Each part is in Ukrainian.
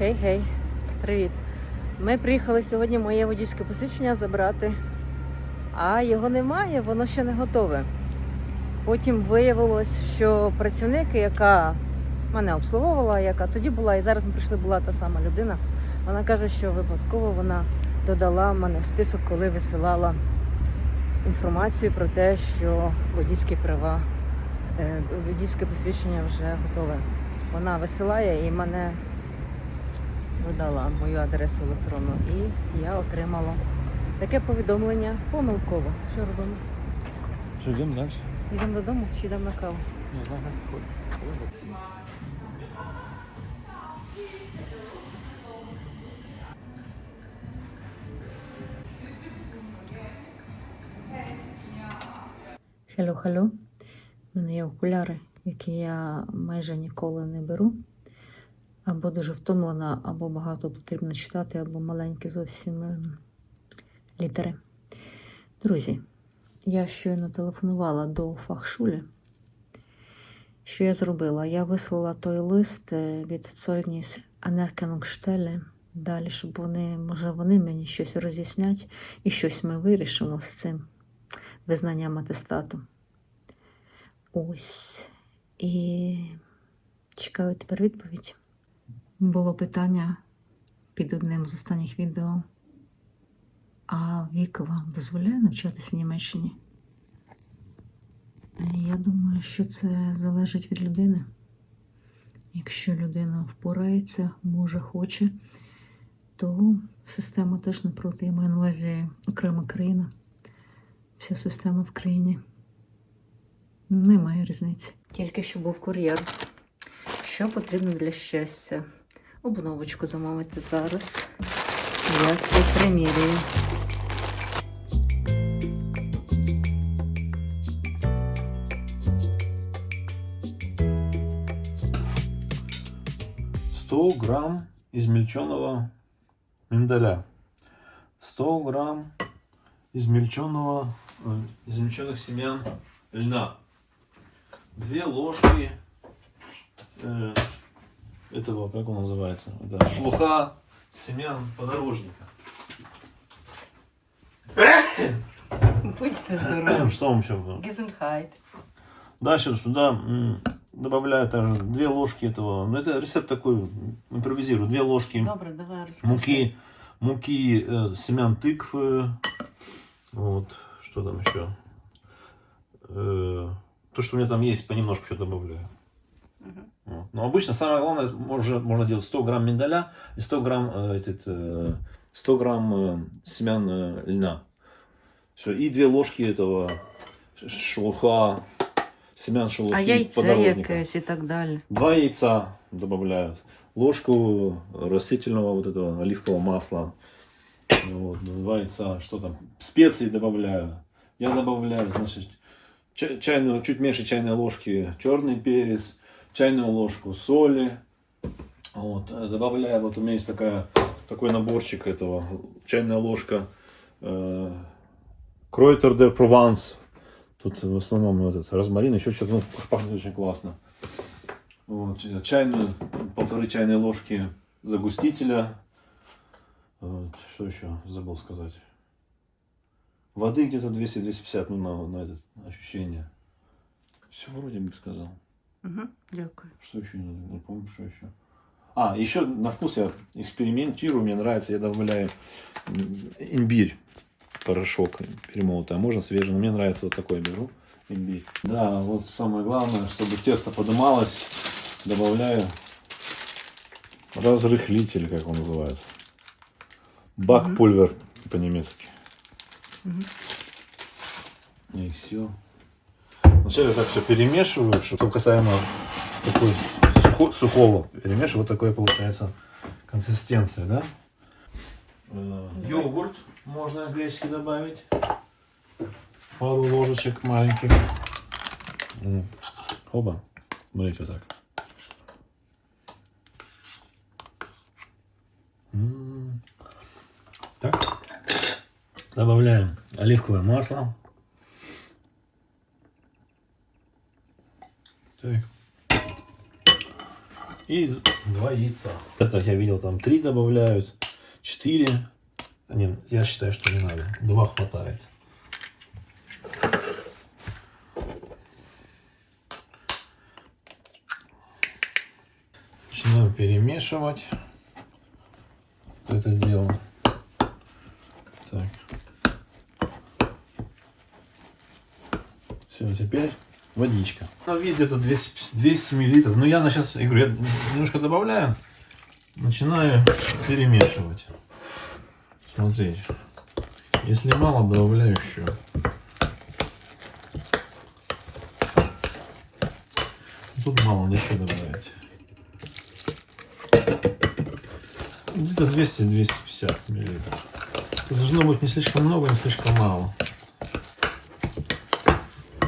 Гей-гей, привіт. Ми приїхали сьогодні моє водійське посвідчення забрати, а його немає, воно ще не готове. Потім виявилось, що працівник, яка мене обслуговувала, яка тоді була, і зараз ми прийшли, була та сама людина. Вона каже, що випадково вона додала мене в список, коли висилала інформацію про те, що водійські права, е, водійське посвідчення вже готове. Вона висилає і мене видала мою адресу електронну. І я отримала таке повідомлення помилково. Що робимо? Что, идем дальше? Йдемо додому чи йдемо на каву? Не знаю. Хело-хело. У мене є окуляри, які я майже ніколи не беру. Або дуже втомлена, або багато потрібно читати, або маленькі зовсім ем, літери. Друзі, я щойно телефонувала до фахшулі. Що я зробила? Я вислала той лист е, від Цойніс Анеркенунгштелі далі, щоб вони, може, вони мені щось роз'яснять і щось ми вирішимо з цим визнанням атестату. Ось. І чекаю тепер відповідь. Було питання під одним з останніх відео. А віка вам дозволяє навчатися в Німеччині? Я думаю, що це залежить від людини. Якщо людина впорається, може, хоче, то система теж не проти. Я маю на увазі окрема країна. Вся система в країні. Немає різниці. Тільки що був кур'єр. Що потрібно для щастя? Обновочку замовити зараз. Я це примірюю. Сто грамм измельченного миндаля. 100 грамм измельченного, э, измельченных семян льна. Две ложки э, этого, как он называется? Это шелуха семян подорожника. Будьте здорові. Что вам еще было? Гізенхайт. Дальше сюда добавляю также две ложки этого. Ну, это рецепт такой, импровизирую. Две ложки Добре, давай муки, муки э, семян тыквы. Вот, что там еще? Э, то, что у меня там есть, понемножку еще добавляю. Мгм. Но обычно самое главное, можно, можно делать 100 грамм миндаля и 100 грамм, э, этот, э, 100 грамм э, семян э, льна. Все, и две ложки этого шелуха, семян шелухи А подорожника. якесь і так далі. Два яйца добавляю. Ложку растительного вот этого оливкового масла. Вот, два яйца. Что там? Специи добавляю. Я добавляю, значит, ча- чайную, чуть меньше чайной ложки черный перец, чайную ложку соли. Вот, э, добавляю, вот у меня есть такая, такой наборчик этого, чайная ложка э, Кройтер де Прованс. Тут в основном этот розмарин, еще что-то ну, пахнет очень классно. Вот, э, чайную, полторы чайные ложки загустителя. Вот, что еще забыл сказать? Воды где-то 200-250, ну, на, на это ощущение. Все вроде бы сказал. Угу. Дякую. Что еще не надо? Не помню, что еще. А, еще на вкус я экспериментирую, мне нравится, я добавляю имбирь, порошок перемолотый, а можно свежий, но мне нравится вот такой беру имбирь. Да, вот самое главное, чтобы тесто подымалось, добавляю разрыхлитель, как он называется. Бак-пульвер по-немецки. Мгм. И все. Вначале так все перемешиваю, что касаемо такой сухо- сухого перемешиваю, вот такое получается консистенция, да? Э, Йогурт можно греческий добавить. Пару ложечек маленьких. М. Оба. Смотрите так. Так. Добавляем оливковое масло. Так. И два яйца. Это я видел, там три добавляют, четыре. А, Не, я считаю, что не надо. Два хватает. Начинаем перемешивать это дело. Так. Все, теперь водичка. На вид где-то 200, 200 миллилитров. Но я на сейчас, я говорю, я немножко добавляю, начинаю перемешивать. Смотрите. Если мало, добавляю еще. Тут мало, да еще добавить. Где-то 200-250 миллилитров. Должно быть не слишком много, не слишком мало.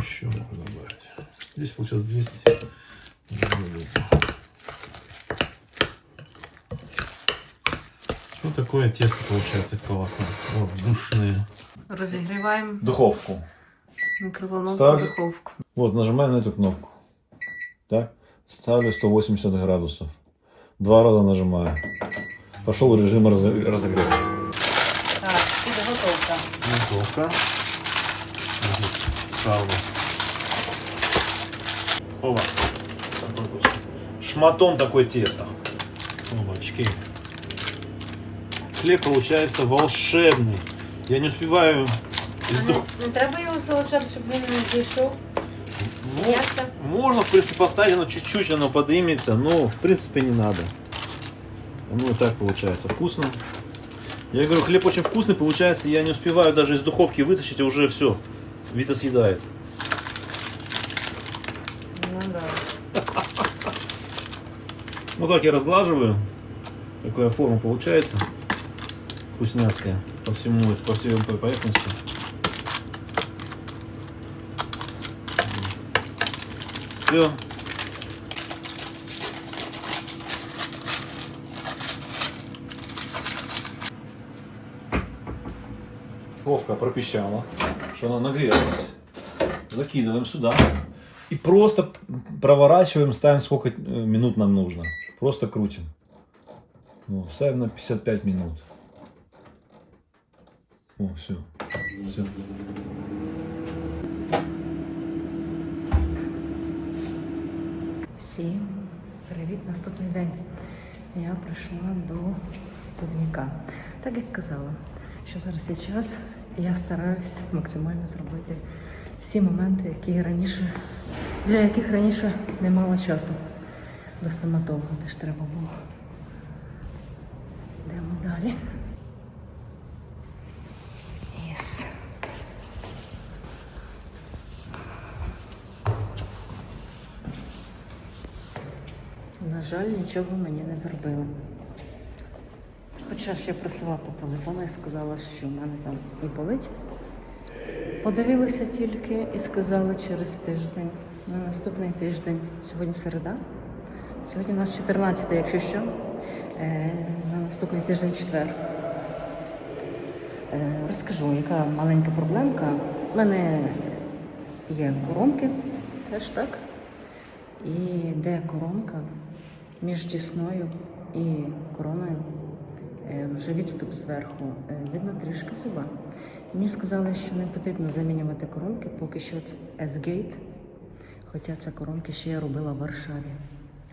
Еще могу добавить. Здесь получилось 200 миллилитров. Вот такое тесто получается классно. Вот, душные. Розігріваємо Духовку. мікроволновку Ставлю. духовку. Вот, нажимаем на эту кнопку. Так. Ставлю 180 градусов. Два раза нажимаю. Пошел режим разо- разогрева. Так, підготовка. Готовка. Оба. Шматон такой теста. Опачки. Хлеб получается волшебный. Я не успеваю из дух... Не, не треба його залишати, щоб він не зійшов. Ну. Можно, в принципе, поставить, оно чуть-чуть оно подымется, но в принципе не надо. Ну и так получается вкусно. Я говорю, хлеб очень вкусный получается, я не успеваю даже из духовки вытащить, и уже все. Вита съедает. Ну. Вот так я разглаживаю. Такая форма получается. Вкусняцкая. По всему, по всей этой поверхности. Все. Вовка пропищала, что она нагрелась. Закидываем сюда. И просто проворачиваем, ставим сколько э, минут нам нужно. Просто крутим. Ну, ставим на 55 минут. О, все. все. Всім привіт, наступний день. Я прийшла до зубника. Так як казала, що зараз є час, я стараюсь максимально зробити всі моменти, які раніше, для яких раніше не мала часу до стоматолога, теж треба було. Йдемо далі. Yes. На жаль, нічого мені не зробили. Хоча ж я просила по телефону і сказала, що в мене там і болить. Подивилися тільки і сказали через тиждень, на наступний тиждень, сьогодні середа. Сьогодні у нас 14, якщо що. Е, на наступний тиждень четвер. Е, розкажу, яка маленька проблемка. У мене є коронки, теж так. І де коронка між дісною і короною, е, вже відступ зверху, видно трішки зуба. Мені сказали, що не потрібно замінювати коронки, поки що це S-Gate, хоча це коронки ще я робила в Варшаві,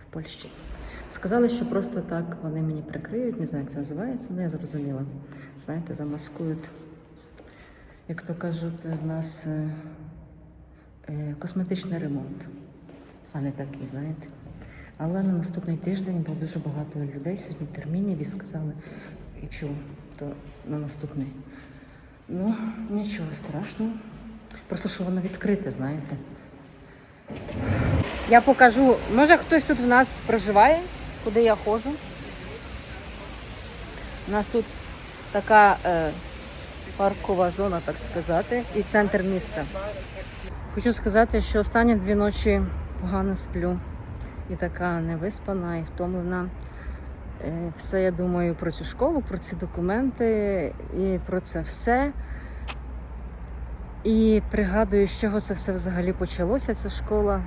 в Польщі. Сказали, що просто так вони мені прикриють, не знаю, як це називається, але я зрозуміла. Знаєте, замаскують, як то кажуть, в нас е, е, косметичний ремонт а не такий, знаєте. Але на наступний тиждень було дуже багато людей сьогодні термінів і сказали, якщо то на наступний. Ну, нічого страшного. Просто що воно відкрите, знаєте. Я покажу, може хтось тут в нас проживає, куди я ходжу. У нас тут така е, паркова зона, так сказати, і центр міста. Хочу сказати, що останні дві ночі погано сплю. І така невиспана, і втомлена. Е, Все я думаю про цю школу, про ці документи і про це все. І пригадую, з чого це все взагалі почалося, ця школа.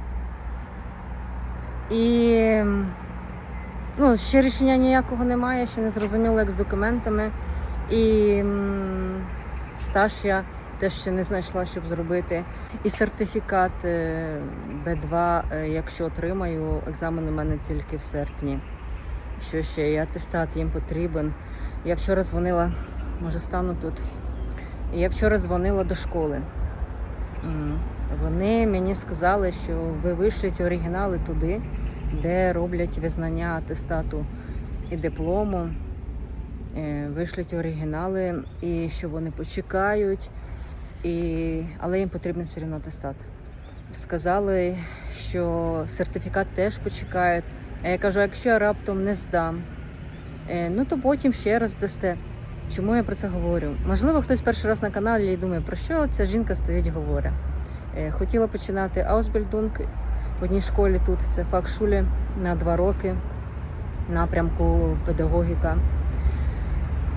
І Ну, ще рішення ніякого немає, ще не зрозуміло, як з документами. І стаж я теж ще не знайшла, щоб зробити. І сертифікат е, Б2, е, якщо отримаю, екзамен у мене тільки в серпні. Що ще? І атестат їм потрібен. Я вчора дзвонила, може стану тут. Я вчора дзвонила до школи. Вони мені сказали, що ви вишліть оригінали туди, де роблять визнання атестату і диплому. Е, Вишліть оригінали, і що вони почекають, і... але їм потрібен все одно атестат. Сказали, що сертифікат теж почекають. А я кажу, якщо я раптом не здам, е, ну то потім ще раз дасте. Чому я про це говорю? Можливо, хтось перший раз на каналі і думає, про що ця жінка стоїть говорить. Е, Хотіла починати Аусбельдунг в одній школі тут, це факшулі на два роки, напрямку педагогіка.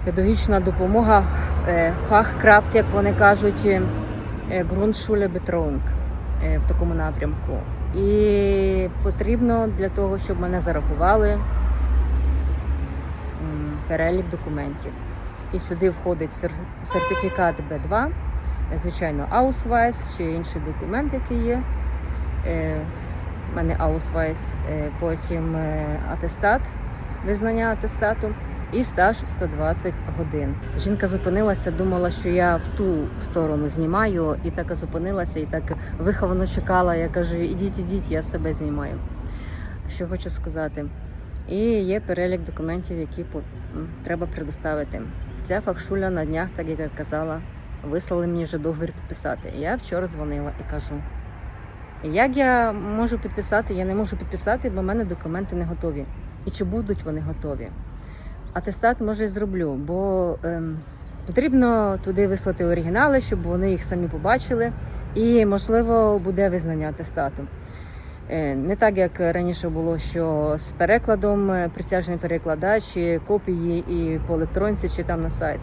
Педагогічна допомога, е, фахкрафт, як вони кажуть, бетроунг е, в такому напрямку. І потрібно для того, щоб мене зарахували перелік документів. І сюди входить сертифікат Б2, е, звичайно, Аусвайс чи інший документ, який є. Е, У мене Аусвайс, е, потім е, атестат, визнання атестату і стаж 120 годин. Жінка зупинилася, думала, що я в ту сторону знімаю, і так зупинилася, і так виховано чекала. Я кажу, ідіть, ідіть, я себе знімаю. Що хочу сказати. І є перелік документів, які треба предоставити. Ця факшуля на днях, так як я казала, вислали мені вже договір підписати. Я вчора дзвонила і кажу. Як я можу підписати? Я не можу підписати, бо в мене документи не готові. І чи будуть вони готові? Атестат може зроблю, бо ем, потрібно туди вислати оригінали, щоб вони їх самі побачили, і можливо буде визнання атестату. Е, Не так як раніше було, що з перекладом е, присяжний перекладач, копії і по електронці, чи там на сайт.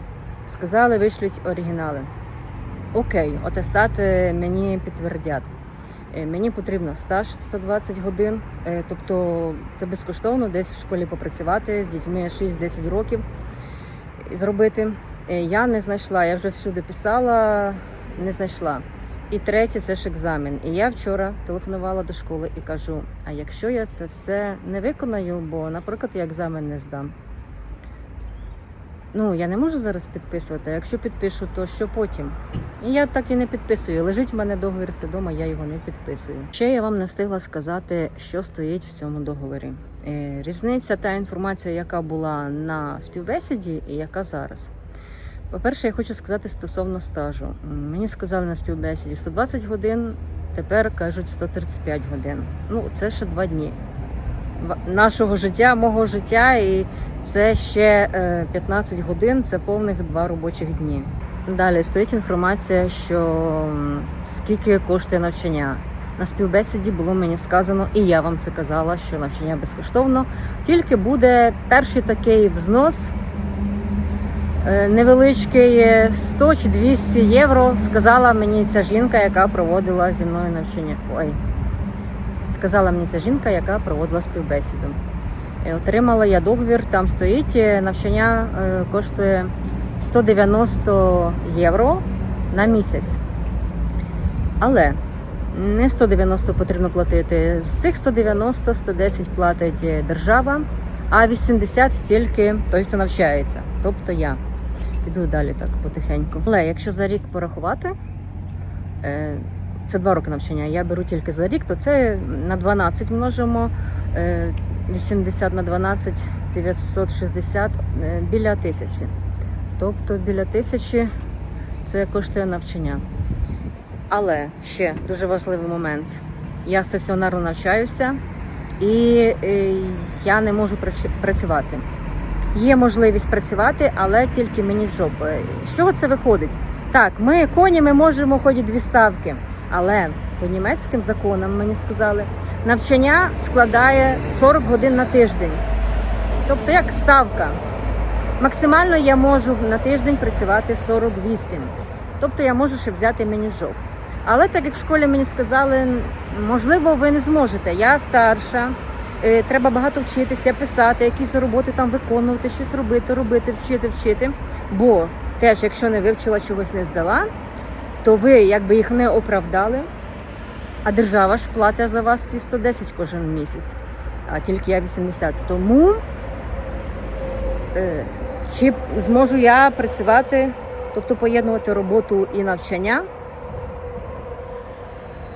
Сказали, вишлють оригінали. Окей, атестат е, мені підтвердять. Е, Мені потрібно стаж 120 годин, е, тобто це безкоштовно десь в школі попрацювати з дітьми 6-10 років зробити. Е, Я не знайшла, я вже всюди писала, не знайшла. І третє це ж екзамен. І я вчора телефонувала до школи і кажу: а якщо я це все не виконаю, бо, наприклад, я екзамен не здам. Ну, я не можу зараз підписувати, а якщо підпишу, то що потім? І я так і не підписую. Лежить в мене договір це вдома, я його не підписую. Ще я вам не встигла сказати, що стоїть в цьому договорі. Е, Різниця та інформація, яка була на співбесіді, і яка зараз. По-перше, я хочу сказати стосовно стажу. Мені сказали на співбесіді 120 годин, тепер кажуть 135 годин. Ну, це ще два дні нашого життя, мого життя, і це ще е, 15 годин, це повних два робочих дні. Далі стоїть інформація, що скільки коштує навчання. На співбесіді було мені сказано, і я вам це казала, що навчання безкоштовно. Тільки буде перший такий взнос е, невеличкий е, 100 чи 200 євро. Сказала мені ця жінка, яка проводила зі мною навчання. Ой, сказала мені ця жінка, яка проводила співбесіду. Е, Отримала я договір, там стоїть е, навчання е, коштує 190 євро на місяць. Але не 190 потрібно платити. З цих 190 110 платить держава, а 80 тільки той, хто навчається, тобто я. Піду далі так потихеньку. Але якщо за рік порахувати, це два роки навчання. Я беру тільки за рік, то це на 12 множимо. е, 80 на 12 960 е, біля тисячі. Тобто біля тисячі це коштує навчання. Але ще дуже важливий момент. Я стаціонарно навчаюся і е, я не можу працювати. Є можливість працювати, але тільки мені джоб. Е, З чого це виходить? Так, ми коні ми можемо ходити дві ставки, але по німецьким законам мені сказали, навчання складає 40 годин на тиждень. Тобто як ставка. Максимально я можу на тиждень працювати 48. Тобто я можу ще взяти міні-жоb. Але так як в школі мені сказали, можливо, ви не зможете. Я старша, е, треба багато вчитися, писати, якісь роботи там виконувати, щось робити, робити, вчити, вчити. Бо теж, якщо не вивчила чогось не здала, то ви якби їх не оправдали. А держава ж платить за вас ці 110 кожен місяць, а тільки я 80. Тому е, чи зможу я працювати, тобто поєднувати роботу і навчання?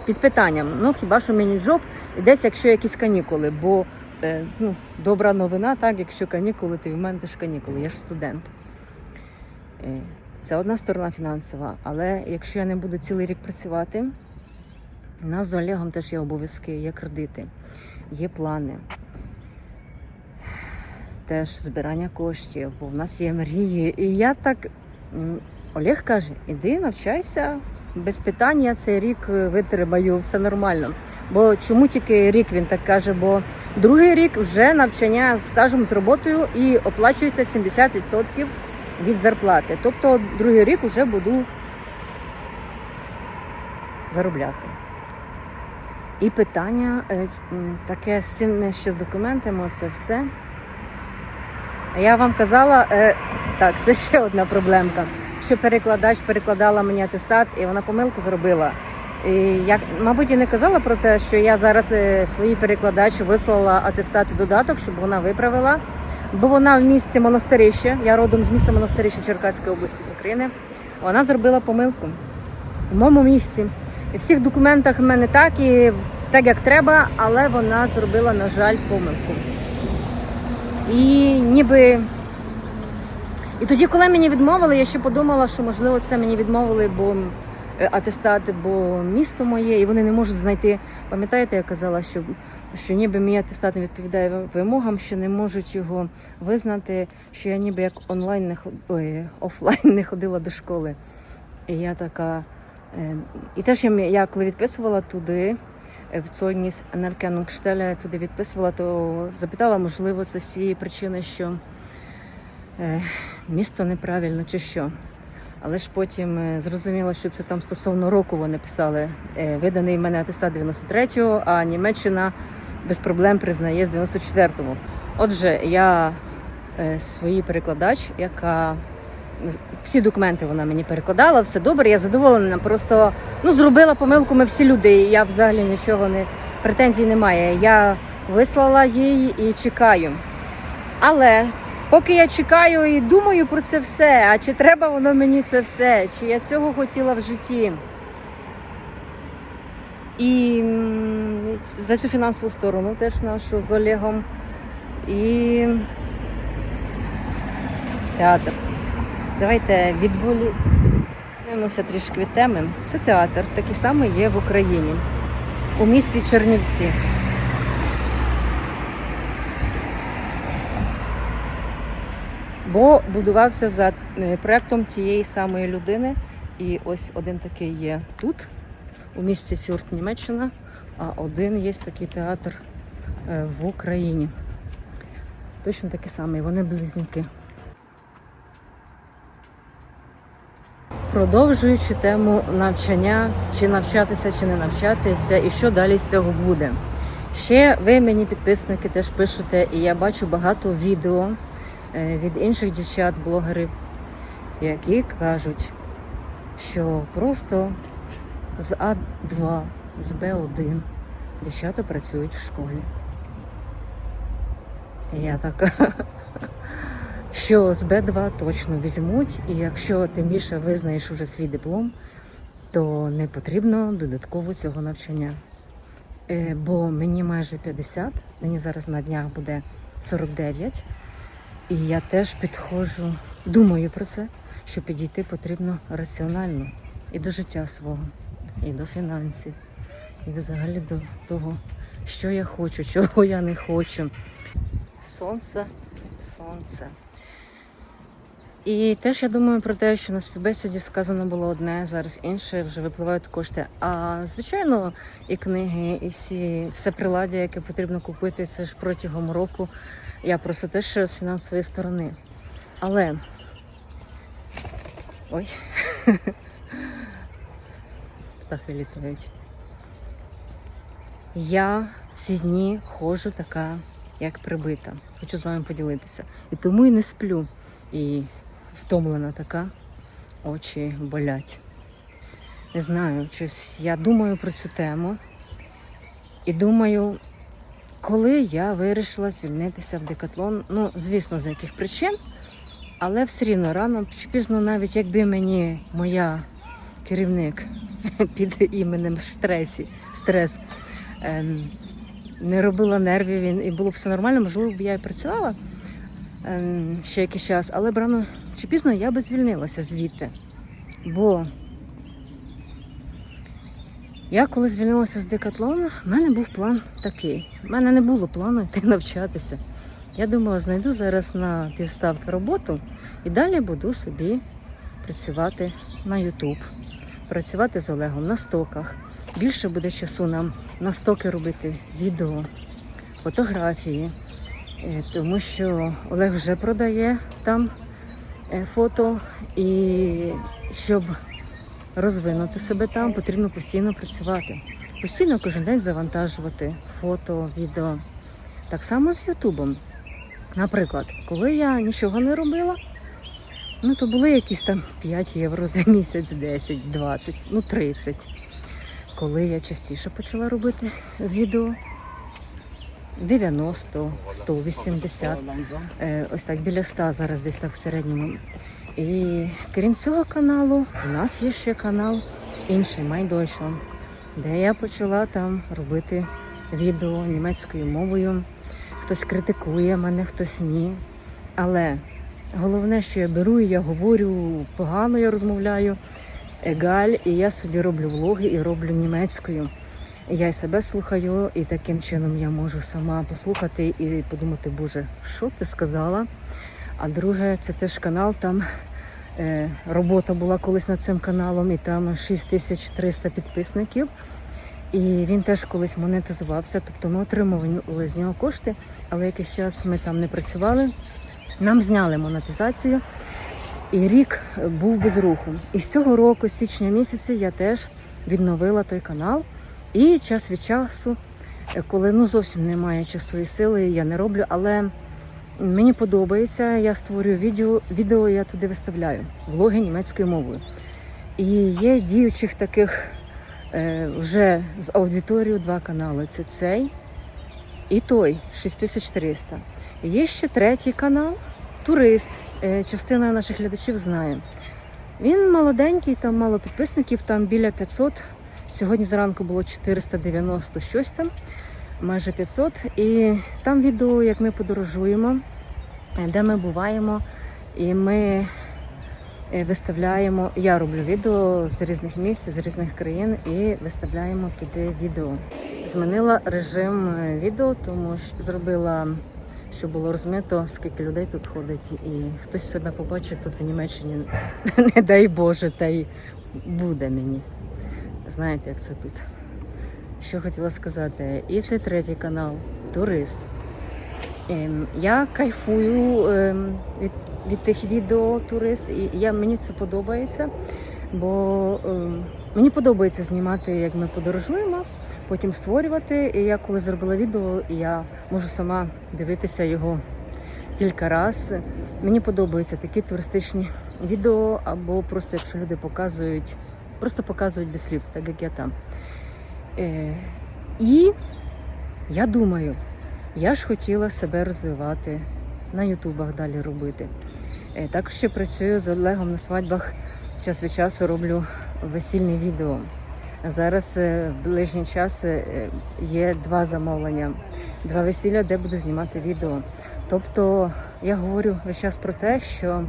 Під питанням. Ну, хіба що мені джоб, і десь, якщо якісь канікули, бо е, ну, добра новина, так, якщо канікули, то в мене теж канікули, я ж студент. Це одна сторона фінансова, але якщо я не буду цілий рік працювати, у нас з Олегом теж є обов'язки, є кредити, є плани. Теж збирання коштів, бо в нас є мрії. І я так. Олег каже: іди навчайся без питань, я цей рік витримаю, все нормально. Бо чому тільки рік він так каже? Бо другий рік вже навчання з стажем з роботою і оплачується 70% від зарплати. Тобто другий рік вже буду заробляти. І питання е, таке з цими ще з документами, це все. Я вам казала, е, так, це ще одна проблемка. Що перекладач перекладала мені атестат, і вона помилку зробила. І я, мабуть, і не казала про те, що я зараз е, своїй перекладач вислала атестат і додаток, щоб вона виправила. Бо вона в місті Монастирище, я родом з міста Монастирище Черкаської області з України. Вона зробила помилку в моєму місці. І всіх документах в мене так і так як треба, але вона зробила, на жаль, помилку. І ніби. І тоді, коли мені відмовили, я ще подумала, що можливо це мені відмовили, бо атестат, бо місто моє, і вони не можуть знайти. Пам'ятаєте, я казала, що, що ніби мій атестат не відповідає вимогам, що не можуть його визнати, що я ніби як онлайн не. Ой, офлайн не ходила до школи. І я така. е, І теж я, я коли відписувала туди, е, в Цойніс Енеркенунгштеля туди відписувала, то запитала, можливо, це з цієї причини, що е, місто неправильно чи що. Але ж потім е, зрозуміла, що це там стосовно року вони писали. Е, виданий мене атестат 93-го, а Німеччина без проблем признає з 94-го. Отже, я е, свій перекладач, яка всі документи вона мені перекладала, все добре, я задоволена. Просто ну, зробила помилку, ми всі люди. і Я взагалі нічого не претензій немає. Я вислала їй і чекаю. Але поки я чекаю і думаю про це все, а чи треба воно мені це все, чи я цього хотіла в житті. І за цю фінансову сторону теж нашу з Олегом. І театр. Давайте відволімося трішки від теми. Це театр, такий самий є в Україні, у місті Чернівці. Бо будувався за е, проектом тієї самої людини. І ось один такий є тут, у місті Фюрт, Німеччина, а один є такий театр е, в Україні. Точно такий самий, вони близнюки. Продовжуючи тему навчання, чи навчатися, чи не навчатися, і що далі з цього буде. Ще ви мені підписники теж пишете, і я бачу багато відео від інших дівчат-блогерів, які кажуть, що просто з А2, з Б1 дівчата працюють в школі. Я така, що з Б2 точно візьмуть, і якщо тим більше визнаєш уже свій диплом, то не потрібно додатково цього навчання. Е, Бо мені майже 50, мені зараз на днях буде 49, і я теж підходжу, думаю про це, що підійти потрібно раціонально і до життя свого, і до фінансів, і взагалі до того, що я хочу, чого я не хочу. Сонце, сонце. І теж я думаю про те, що на співбесіді сказано було одне, зараз інше, вже випливають кошти. А звичайно, і книги, і всі все приладдя, яке потрібно купити, це ж протягом року. Я просто теж з фінансової сторони. Але ой, птахи літають. Я ці дні ходжу така, як прибита. Хочу з вами поділитися. І тому і не сплю. І втомлена така, очі болять. Не знаю, щось я думаю про цю тему. І думаю, коли я вирішила звільнитися в декатлон, ну, звісно, з яких причин, але все рівно рано чи пізно, навіть якби мені моя керівник під іменем Штресі, стрес ем, не робила нервів і було б все нормально, можливо, б я і працювала ем, ще якийсь час, але б рано чи пізно я би звільнилася звідти. Бо я коли звільнилася з декатлону, в мене був план такий. У мене не було плану йти навчатися. Я думала, знайду зараз на півставки роботу і далі буду собі працювати на Ютуб, працювати з Олегом на стоках. Більше буде часу нам на стоки робити відео, фотографії, Е, тому що Олег вже продає там е, фото, і щоб розвинути себе там, потрібно постійно працювати. Постійно кожен день завантажувати фото, відео. Так само з Ютубом. Наприклад, коли я нічого не робила, ну то були якісь там 5 євро за місяць, 10, 20, ну 30. Коли я частіше почала робити відео, 90, 180, е, ось так біля 100 зараз десь так в середньому. І крім цього каналу, у нас є ще канал інший Deutschland, де я почала там робити відео німецькою мовою. Хтось критикує мене, хтось ні. Але головне, що я беру я говорю погано, я розмовляю. Егаль, і я собі роблю влоги і роблю німецькою. Я й себе слухаю, і таким чином я можу сама послухати і подумати, Боже, що ти сказала? А друге, це теж канал. Там е, робота була колись над цим каналом, і там 6300 підписників. І він теж колись монетизувався, тобто ми отримували з нього кошти, але якийсь час ми там не працювали. Нам зняли монетизацію, і рік був без руху. І з цього року, з січня місяця, я теж відновила той канал. І час від часу, е, коли ну зовсім немає часу і сили, я не роблю, але мені подобається, я створюю відео, відео я туди виставляю, влоги німецькою мовою. І є діючих таких е, вже з аудиторією два канали. Це цей і той 6300. Є ще третій канал Турист. Е, частина наших глядачів знає. Він молоденький, там мало підписників, там біля 500. Сьогодні зранку було 490 щось там, майже 500. І там відео, як ми подорожуємо, де ми буваємо, і ми е, виставляємо. Я роблю відео з різних місць, з різних країн і виставляємо туди відео. Змінила режим е, відео, тому що зробила, щоб було розмито, скільки людей тут ходить, і хтось себе побачить тут в Німеччині. Не дай Боже, та й буде мені. Знаєте, як це тут. Що хотіла сказати? І це третій канал Турист. Ем, Я кайфую ем, від, від тих відео турист, і я, мені це подобається, бо ем, мені подобається знімати, як ми подорожуємо, потім створювати. І я коли зробила відео, я можу сама дивитися його кілька разів. Мені подобаються такі туристичні відео, або просто якщо люди показують, просто показують без слів, так як я там. Е, і я думаю, я ж хотіла себе розвивати, на ютубах далі робити. Е, Також ще працюю з Олегом на свадьбах. Час від часу роблю весільні відео. Зараз е, в ближній час є два замовлення, два весілля, де буду знімати відео. Тобто я говорю весь час про те, що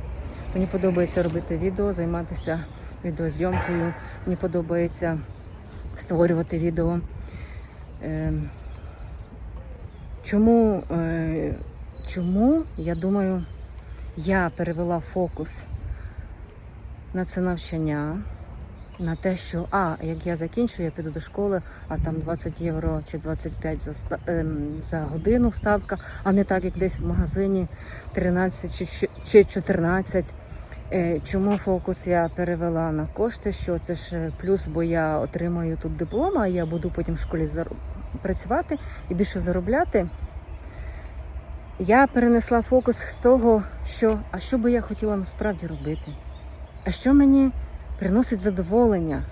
мені подобається робити відео, займатися відеозйомкою. Мені подобається створювати відео. Ем, Чому, е, чому, я думаю, я перевела фокус на це навчання, на те, що а, як я закінчу, я піду до школи, а там 20 євро чи 25 за, ем, за годину ставка, а не так, як десь в магазині 13 чи, чи- чи 14. Е, Чому фокус я перевела на кошти? Що це ж е, плюс, бо я отримаю тут диплом, а я буду потім в школі працювати і більше заробляти, я перенесла фокус з того, що а що би я хотіла насправді робити, а що мені приносить задоволення.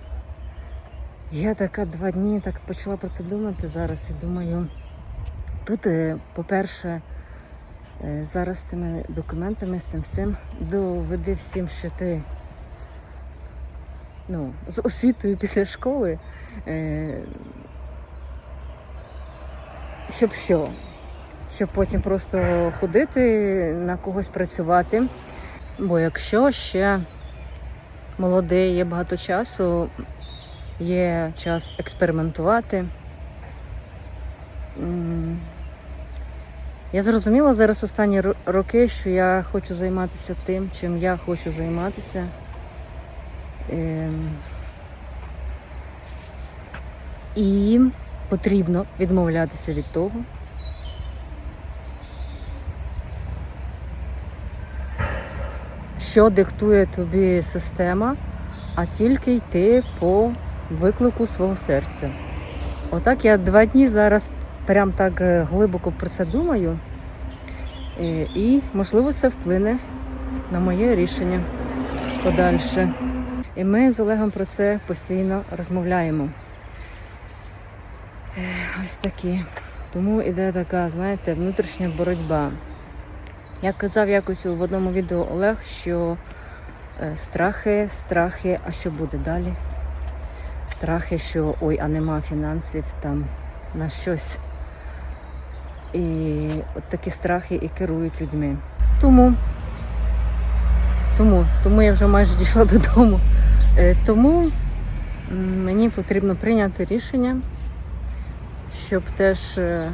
Я така два дні так почала про це думати зараз і думаю, тут, е, по-перше, зараз з цими документами, з цим всім, доведи всім, що ти ну, з освітою після школи. Е, щоб що? Щоб потім просто ходити, на когось працювати. Бо якщо ще молодий, є багато часу, є час експериментувати. Я зрозуміла зараз останні роки, що я хочу займатися тим, чим я хочу займатися. Ем, І потрібно відмовлятися від того, що диктує тобі система, а тільки йти по виклику свого серця. Отак я два дні зараз прям так е, глибоко про це думаю. Е, І, можливо, це вплине на моє рішення подальше. І ми з Олегом про це постійно розмовляємо. Е, Ось такі. Тому іде така, знаєте, внутрішня боротьба. Я казав якось в одному відео Олег, що страхи, страхи, а що буде далі? Страхи, що ой, а нема фінансів там на щось. І от такі страхи і керують людьми. Тому, тому, тому я вже майже дійшла додому. Е, Тому мені потрібно прийняти рішення, щоб теж, е,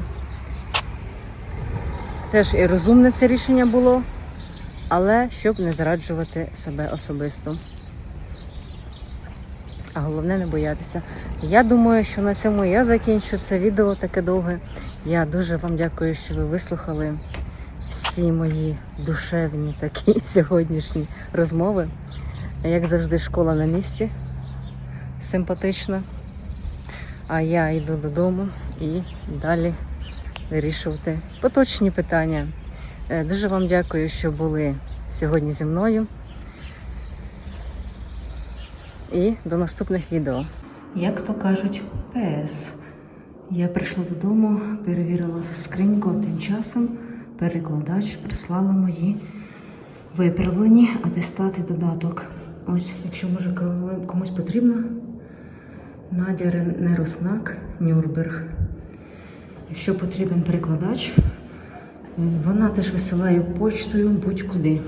теж і розумне це рішення було, але щоб не зраджувати себе особисто. А головне не боятися. Я думаю, що на цьому я закінчу це відео таке довге. Я дуже вам дякую, що ви вислухали всі мої душевні такі сьогоднішні розмови. Як завжди, школа на місці. Симпатична. А я йду додому і далі вирішувати поточні питання. Е, Дуже вам дякую, що були сьогодні зі мною. І до наступних відео. Як то кажуть, ПС. Я прийшла додому, перевірила скриньку, тим часом перекладач прислала мої виправлені атестати додаток. Ось, якщо може комусь потрібно, Надя Нероснак, Нюрнберг. Якщо потрібен перекладач, е, вона теж висилає почтою будь-куди.